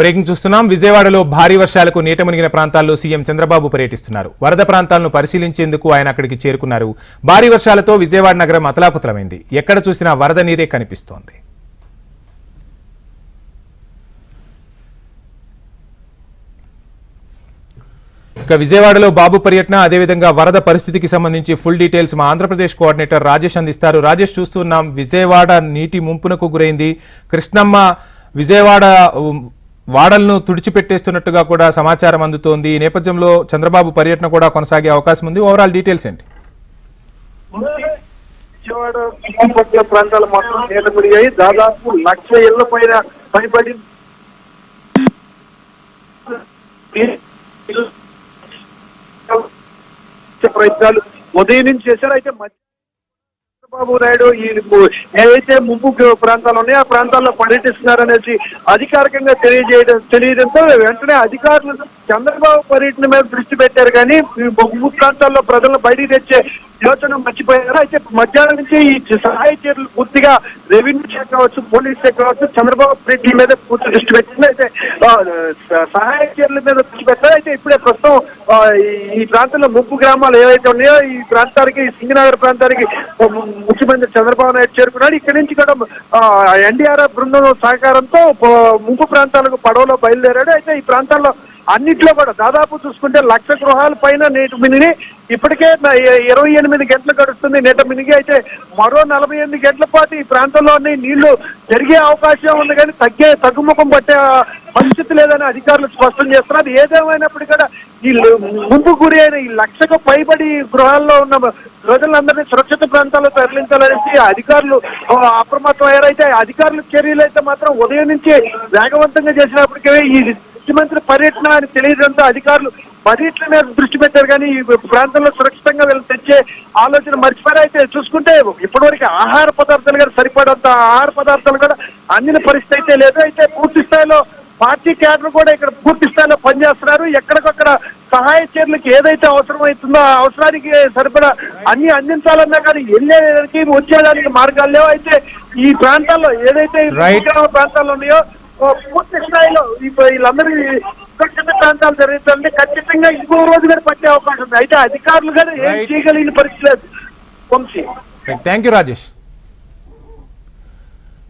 Breaking చూస్తున్నాం. విజయవాడలో భారీ వర్షాలకు నీట మునిగిన ప్రాంతాల్లో సీఎం చంద్రబాబు పర్యటిస్తున్నారు. వరద ప్రాంతాలను పరిశీలించేందుకు ఆయన అక్కడికి చేరుకున్నారు. భారీ వర్షాలతో విజయవాడ నగరం అతలాకుతలమైంది. ఎక్కడ చూసినా వరద నీరే కనిపిస్తోంది. ఇక విజయవాడలో బాబు పర్యటన అదేవిధంగా వరద పరిస్థితికి సంబంధించి ఫుల్ డీటెయిల్స్ మా ఆంధ్రప్రదేశ్ కోఆర్డినేటర్ రాజేష్ అందిస్తారు. రాజేష్ చూస్తున్నాం. విజయవాడ నీటి ముంపునకు గురైంది. కృష్ణమ్మ విజయవాడ వాడలను తుడిచిపెట్టేస్తున్నట్టుగా కూడా సమాచారం అందుతోంది. ఈ నేపథ్యంలో చంద్రబాబు పర్యటన కూడా కొనసాగే అవకాశం ఉంది. ఓవరాల్ డీటెయిల్స్ ఏంటి? విజయవాడ చుట్టుపక్కల ప్రాంతాలు మాత్రం దాదాపు లక్ష ఇళ్ళ పైన పైబడి ప్రయత్నాలు ఉదయం నుంచి చేశారు. అయితే చంద్రబాబు నాయుడు ఈ ఏదైతే ముంపు ప్రాంతాలు ఉన్నాయో ఆ ప్రాంతాల్లో పర్యటిస్తున్నారనేసి అధికారికంగా తెలియజేయడం తెలియడంతో వెంటనే అధికారులు చంద్రబాబు పర్యటన మీద దృష్టి పెట్టారు కానీ ముగ్గు ప్రాంతాల్లో ప్రజలను బయటికి తెచ్చే యోచన మర్చిపోయారు. అయితే మధ్యాహ్నం నుంచి ఈ సహాయ చర్యలు పూర్తిగా రెవెన్యూ శాఖ కావచ్చు పోలీస్ శాఖ కావచ్చు చంద్రబాబు రెడ్డి మీద పూర్తి దృష్టి పెట్టింది. అయితే సహాయ చర్యల మీద దృష్టి పెట్టారు. అయితే ఇప్పుడే ప్రస్తుతం ఈ- ప్రాంతంలో ముప్పు గ్రామాలు ఏవైతే ఉన్నాయో ఈ ప్రాంతానికి సింగనగర్ ప్రాంతానికి ముఖ్యమంత్రి చంద్రబాబు నాయుడు చేరుకున్నాడు. ఇక్కడి నుంచి కూడా ఎన్డీఆర్ఎఫ్ బృందం సహకారంతో ముంపు ప్రాంతాలకు పడవలో బయలుదేరాడు. అయితే ఈ ప్రాంతాల్లో అన్నిట్లో కూడా దాదాపు చూసుకుంటే లక్ష గృహాల పైన నేటి మినిగి ఇప్పటికే ఇరవై ఎనిమిది గంటలు గడుస్తుంది. నేట మినిగి అయితే మరో నలభై ఎనిమిది గంటల పాటు ఈ ప్రాంతంలోని నీళ్ళు జరిగే అవకాశం ఉంది కానీ తగ్గే తగ్గుముఖం పట్టే పరిస్థితి లేదని అధికారులు స్పష్టం చేస్తున్నారు. ఏదేమైనప్పటికీ కూడా ఈ ముందు గురి అయిన ఈ లక్షకు పైబడి గృహాల్లో ఉన్న ప్రజలందరినీ సురక్షిత ప్రాంతాల్లో తరలించాలనేసి అధికారులు అప్రమత్తం అయ్యారైతే అధికారుల చర్యలు అయితే మాత్రం ఉదయం నుంచి వేగవంతంగా చేసినప్పటికీ ఈ ముఖ్యమంత్రి పర్యటన అని తెలియడంతో అధికారులు పర్యటన మీద దృష్టి పెట్టారు కానీ ఈ ప్రాంతంలో సురక్షితంగా వీళ్ళు తెచ్చే ఆలోచన మర్చిపోయారు. అయితే చూసుకుంటే ఇప్పటివరకు ఆహార పదార్థాలు కూడా సరిపడంత ఆహార పదార్థాలు కూడా అందిన పరిస్థితి అయితే లేదు. అయితే పూర్తి స్థాయిలో పార్టీ క్యాడర్ కూడా ఇక్కడ పూర్తి స్థాయిలో పనిచేస్తున్నారు. ఎక్కడికక్కడ సహాయ చర్యలకు ఏదైతే అవసరం అవుతుందో ఆ అవసరానికి సరిపడా అన్ని అందించాలన్నా కానీ వెళ్ళేదానికి వచ్చేదానికి మార్గాలు లేవు. అయితే ఈ ప్రాంతాల్లో ఏదైతే ఈ Right. గ్రామ ప్రాంతాలు ఉన్నాయో పూర్తి స్థాయిలో ఇప్పుడు వీళ్ళందరూ సురక్షిత ప్రాంతాలు జరుగుతుంది ఖచ్చితంగా ఇంకో రోజు కూడా పట్టే అవకాశం ఉంది. అయితే అధికారులు కూడా ఏం. చేయగలిగిన పరిస్థితి లేదు. వంశీ. థ్యాంక్ యూ రాజేష్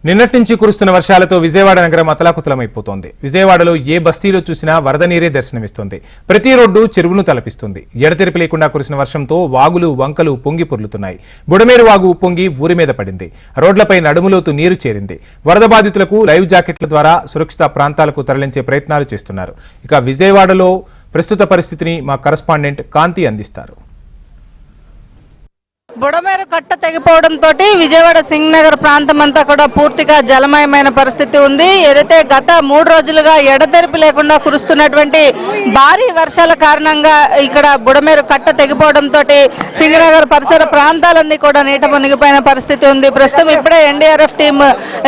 నిన్నటి నుంచి కురుస్తున్న వర్షాలతో విజయవాడ నగరం అతలాకుతలమైపోతోంది. విజయవాడలో ఏ బస్తీలో చూసినా వరద నీరే దర్శనమిస్తోంది. ప్రతి రోడ్డు చెరువును తలపిస్తుంది. ఎడతెరిపి లేకుండా కురిసిన వర్షంతో వాగులు వంకలు పొంగి పొర్లుతున్నాయి. బుడమేరు వాగు ఉప్పొంగి ఊరి మీద పడింది. రోడ్లపై నడుములోతు నీరు చేరింది. వరద బాధితులకు లైవ్ జాకెట్ల ద్వారా సురక్షిత ప్రాంతాలకు తరలించే ప్రయత్నాలు చేస్తున్నారు. ఇక విజయవాడలో ప్రస్తుత పరిస్థితిని మా కరస్పాండెంట్ కాంతి అందిస్తారు. బుడమేరు కట్ట తెగిపోవడంతో విజయవాడ సింగ్ నగర్ ప్రాంతం అంతా కూడా పూర్తిగా జలమయమైన పరిస్థితి ఉంది. ఏదైతే గత మూడు రోజులుగా ఎడతెరిపి లేకుండా కురుస్తున్నటువంటి భారీ వర్షాల కారణంగా ఇక్కడ బుడమేరు కట్ట తెగిపోవడంతో సింగనగర్ పరిసర ప్రాంతాలన్నీ కూడా నీట మునిగిపోయిన పరిస్థితి ఉంది. ప్రస్తుతం ఇప్పుడే ఎన్డీఆర్ఎఫ్ టీం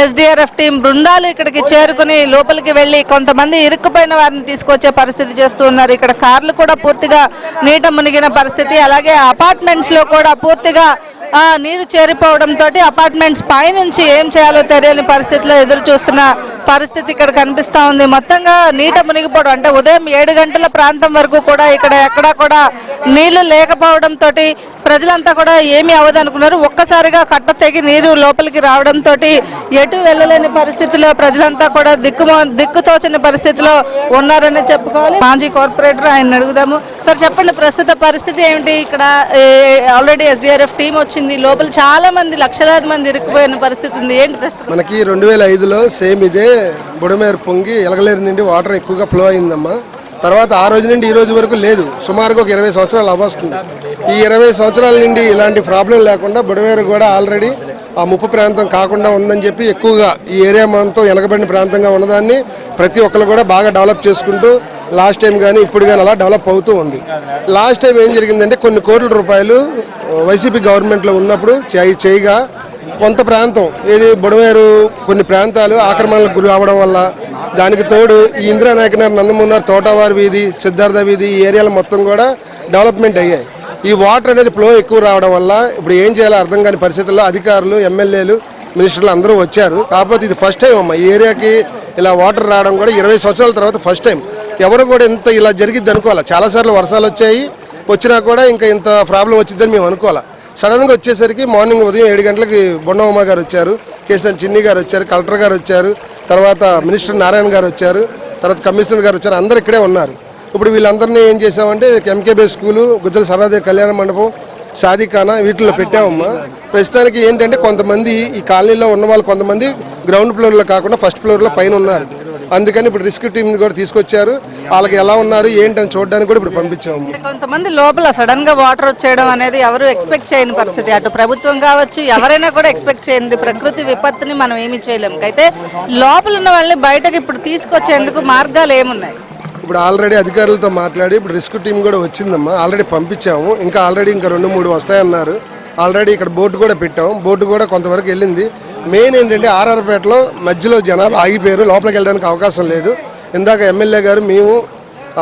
ఎస్డీఆర్ఎఫ్ టీం బృందాలు ఇక్కడికి చేరుకుని లోపలికి వెళ్ళి కొంతమంది ఇరుక్కుపోయిన వారిని తీసుకొచ్చే పరిస్థితి చేస్తూ ఉన్నారు. ఇక్కడ కార్లు కూడా పూర్తిగా నీట మునిగిన పరిస్థితి. అలాగే అపార్ట్మెంట్స్లో కూడా పూర్తిగా ఆ, నీరు చేరిపోవడంతో అపార్ట్మెంట్స్ పైనుంచి ఏం చేయాలో తెలియని పరిస్థితిలో ఎదురు చూస్తున్న పరిస్థితి ఇక్కడ కనిపిస్తూ ఉంది. మొత్తంగా నీట మునిగిపోవడం అంటే ఉదయం ఏడు గంటల ప్రాంతం వరకు కూడా ఇక్కడ ఎక్కడా కూడా నీళ్ళు లేకపోవడంతో ప్రజలంతా కూడా ఏమీ అవ్వదనుకున్నారు ఒక్కసారిగా కట్ట తెగి నీరు లోపలికి రావడంతో ఎటు వెళ్ళలేని పరిస్థితిలో ప్రజలంతా కూడా దిక్కు దిక్కుతోచని పరిస్థితిలో ఉన్నారని చెప్పుకోవాలి. మాజీ కార్పొరేటర్ ఆయన అడుగుదాము. సార్ చెప్పండి ప్రస్తుత పరిస్థితి ఏమిటి? ఇక్కడ ఆల్రెడీ ఎస్డిఆర్ఎఫ్ టీం వచ్చింది. లోపల చాలా మంది లక్షలాది మంది ఇరుక్కుపోయిన పరిస్థితి ఉంది. ఏంటి ప్రస్తుతం? మనకి రెండు వేల ఐదులో సేమ్ ఇదే బుడమేరు పొంగి ఎలగలేరు నుండి వాటర్ ఎక్కువగా ఫ్లో అయిందమ్మా. తర్వాత ఆ రోజు నుండి ఈ రోజు వరకు లేదు. సుమారుగా ఒక ఇరవై సంవత్సరాలు అవ్వస్తుంది ఈ ఇరవై సంవత్సరాల నుండి ఇలాంటి ప్రాబ్లం లేకుండా బుడమేరు కూడా ఆల్రెడీ ఆ ముప్పు ప్రాంతం కాకుండా ఉందని చెప్పి ఎక్కువగా ఈ ఏరియా మనతో వెనకబడిన ప్రాంతంగా ఉన్నదాన్ని ప్రతి ఒక్కరు కూడా బాగా డెవలప్ చేసుకుంటూ లాస్ట్ టైం కానీ ఇప్పుడు కానీ అలా డెవలప్ అవుతూ ఉంది. లాస్ట్ టైం ఏం జరిగిందంటే కొన్ని కోట్ల రూపాయలు వైసీపీ గవర్నమెంట్లో ఉన్నప్పుడు చేయి చేయగా కొంత ప్రాంతం ఏది బుడమేరు కొన్ని ప్రాంతాలు ఆక్రమణలకు గురి అవడం వల్ల దానికి తోడు ఈ ఇందిరానాయక నగర్ నందమూనార్ తోటవారి వీధి సిద్ధార్థ వీధి ఈ ఏరియాలు మొత్తం కూడా డెవలప్మెంట్ అయ్యాయి. ఈ వాటర్ అనేది ఫ్లో ఎక్కువ రావడం వల్ల ఇప్పుడు ఏం చేయాలో అర్థం కాని పరిస్థితుల్లో అధికారులు ఎమ్మెల్యేలు మినిస్టర్లు అందరూ వచ్చారు. కాకపోతే ఇది ఫస్ట్ టైం అమ్మా. ఈ ఏరియాకి ఇలా వాటర్ రావడం కూడా ఇరవై సంవత్సరాల తర్వాత ఫస్ట్ టైం ఎవరు కూడా ఇంత ఇలా జరిగిద్ది అనుకోవాలి. చాలాసార్లు వర్షాలు వచ్చాయి. వచ్చినా కూడా ఇంకా ఇంత ప్రాబ్లం వచ్చిందని మేము అనుకోవాలి. సడన్గా వచ్చేసరికి మార్నింగ్ ఉదయం ఏడు గంటలకి బొన్నమ్మ గారు వచ్చారు. కేసీఆర్ చిన్ని గారు వచ్చారు. కలెక్టర్ గారు వచ్చారు. తర్వాత మినిస్టర్ నారాయణ గారు వచ్చారు. తర్వాత కమిషనర్ గారు వచ్చారు. అందరు ఇక్కడే ఉన్నారు. ఇప్పుడు వీళ్ళందరినీ ఏం చేసామంటే ఎంకేబీ స్కూలు గుజ్జల సరాదేవి కళ్యాణ మండపం సాదిఖానా వీటిల్లో పెట్టామమ్మా. ప్రస్తుతానికి ఏంటంటే కొంతమంది ఈ కాలనీలో ఉన్న వాళ్ళు కొంతమంది గ్రౌండ్ ఫ్లోర్లో కాకుండా ఫస్ట్ ఫ్లోర్లో పైన ఉన్నారు. అందుకని ఇప్పుడు రిస్క్ టీంని కూడా తీసుకొచ్చారు. వాళ్ళకి ఎలా ఉన్నారు ఏంటని చూడడానికి కూడా ఇప్పుడు పంపించాము. కొంతమంది లోపల సడన్గా వాటర్ వచ్చేయడం అనేది ఎవరు ఎక్స్పెక్ట్ చేయని పరిస్థితి. అటు ప్రభుత్వం కావచ్చు ఎవరైనా కూడా ఎక్స్పెక్ట్ చేయనిది. ప్రకృతి విపత్తుని మనం ఏమీ చేయలేము అయితే లోపల ఉన్న వాళ్ళని బయటకు ఇప్పుడు తీసుకొచ్చేందుకు మార్గాలు ఏమున్నాయి? ఇప్పుడు ఆల్రెడీ అధికారులతో మాట్లాడి ఇప్పుడు రిస్క్ టీం కూడా వచ్చిందమ్మా. ఆల్రెడీ పంపించాము. ఇంకా ఆల్రెడీ ఇంకా రెండు మూడు వస్తాయన్నారు. ఆల్రెడీ ఇక్కడ బోటు కూడా పెట్టాం. బోటు కూడా కొంతవరకు వెళ్ళింది. మెయిన్ ఏంటంటే ఆర్ఆర్పేటలో మధ్యలో జనాభా ఆగిపోయారు. లోపలికి వెళ్ళడానికి అవకాశం లేదు. ఇందాక ఎమ్మెల్యే గారు మేము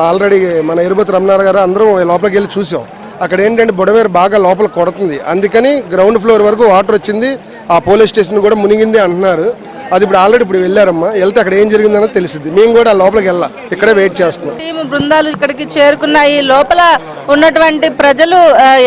ఆల్రెడీ మన ఇరుపతి రమణారావు గారు అందరం లోపలికి వెళ్ళి చూసాం. అక్కడ ఏంటంటే బుడవేరు బాగా లోపల కొడుతుంది. అందుకని గ్రౌండ్ ఫ్లోర్ వరకు వాటర్ వచ్చింది. ఆ పోలీస్ స్టేషన్ కూడా మునిగింది అంటున్నారు. అది ఇప్పుడు ఆల్రెడీ ఇప్పుడు వెళ్ళారమ్మా. వెళ్తే అక్కడ ఏం జరిగిందన్నది తెలిసింది మేము కూడా ఆ లోపలికి వెళ్ళాం. ఇక్కడే వెయిట్ చేస్తున్నాం. టీము బృందాలు ఇక్కడికి చేరుకున్నాయి. లోపల ఉన్నటువంటి ప్రజలు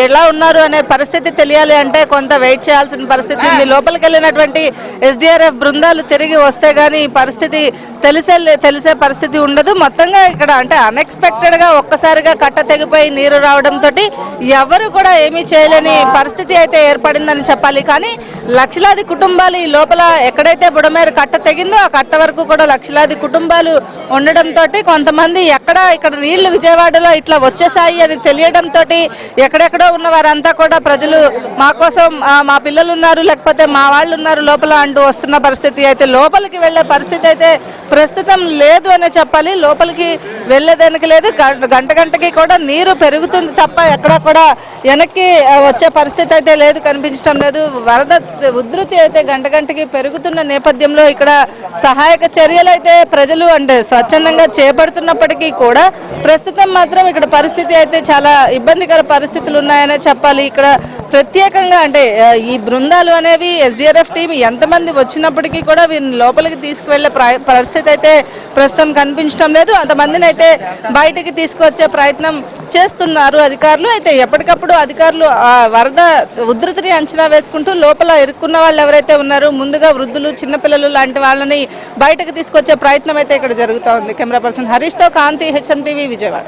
ఎలా ఉన్నారు అనే పరిస్థితి తెలియాలి అంటే కొంత వెయిట్ చేయాల్సిన పరిస్థితి ఉంది. లోపలికి వెళ్ళినటువంటి ఎస్డిఆర్ఎఫ్ బృందాలు తిరిగి వస్తే గానీ ఈ పరిస్థితి తెలిసే తెలిసే పరిస్థితి ఉండదు. మొత్తంగా ఇక్కడ అంటే అన్ఎక్స్పెక్టెడ్గా ఒక్కసారిగా కట్ట తెగిపోయి నీరు రావడంతో ఎవరు కూడా ఏమీ చేయలేని పరిస్థితి అయితే ఏర్పడిందని చెప్పాలి. కానీ లక్షలాది కుటుంబాలు ఈ లోపల ఎక్కడైతే బుడమేరు కట్ట తెగిందో ఆ కట్ట వరకు కూడా లక్షలాది కుటుంబాలు ఉండడంతో కొంతమంది ఎక్కడ ఇక్కడ నీళ్ళు విజయవాడలో ఇట్లా వచ్చేసాయి అని తెలియడంతో ఎక్కడెక్కడో ఉన్న వారంతా కూడా ప్రజలు మా కోసం మా పిల్లలు ఉన్నారు లేకపోతే మా వాళ్ళు ఉన్నారు లోపల అంటూ వస్తున్న పరిస్థితి అయితే లోపలికి వెళ్ళే పరిస్థితి అయితే ప్రస్తుతం లేదు అనే చెప్పాలి. లోపలికి వెళ్ళేదానికి లేదు. గంట గంటకి కూడా నీరు పెరుగుతుంది తప్ప ఎక్కడా కూడా వెనక్కి వచ్చే పరిస్థితి అయితే లేదు కనిపించడం లేదు. వరద ఉధృతి అయితే గంట గంటకి పెరుగుతున్న నేపథ్యంలో ఇక్కడ సహాయక చర్యలు అయితే ప్రజలు అంటే స్వచ్ఛందంగా చేపడుతున్నప్పటికీ కూడా ప్రస్తుతం మాత్రం ఇక్కడ పరిస్థితి అయితే చాలా ఇబ్బందికర పరిస్థితులు ఉన్నాయనే చెప్పాలి. ఇక్కడ ప్రత్యేకంగా అంటే ఈ బృందాలు అనేవి ఎస్డిఆర్ఎఫ్ టీం ఎంతమంది వచ్చినప్పటికీ కూడా వీరిని లోపలికి తీసుకువెళ్ళే ప్ర- పరిస్థితి అయితే ప్రస్తుతం కనిపించడం లేదు. అంతమందిని అయితే అయితే బయటికి తీసుకొచ్చే ప్రయత్నం చేస్తున్నారు అధికారులు. అయితే ఎప్పటికప్పుడు అధికారులు ఆ వరద ఉధృతిని అంచనా వేసుకుంటూ లోపల ఇరుక్కున్న వాళ్ళు ఎవరైతే ఉన్నారో ముందుగా వృద్ధులు చిన్నపిల్లలు లాంటి వాళ్ళని బయటకు తీసుకొచ్చే ప్రయత్నం అయితే ఇక్కడ జరుగుతూ ఉంది. కెమెరా పర్సన్ హరీష్తో కాంతి హెచ్ఎం టీవీ విజయవాడ.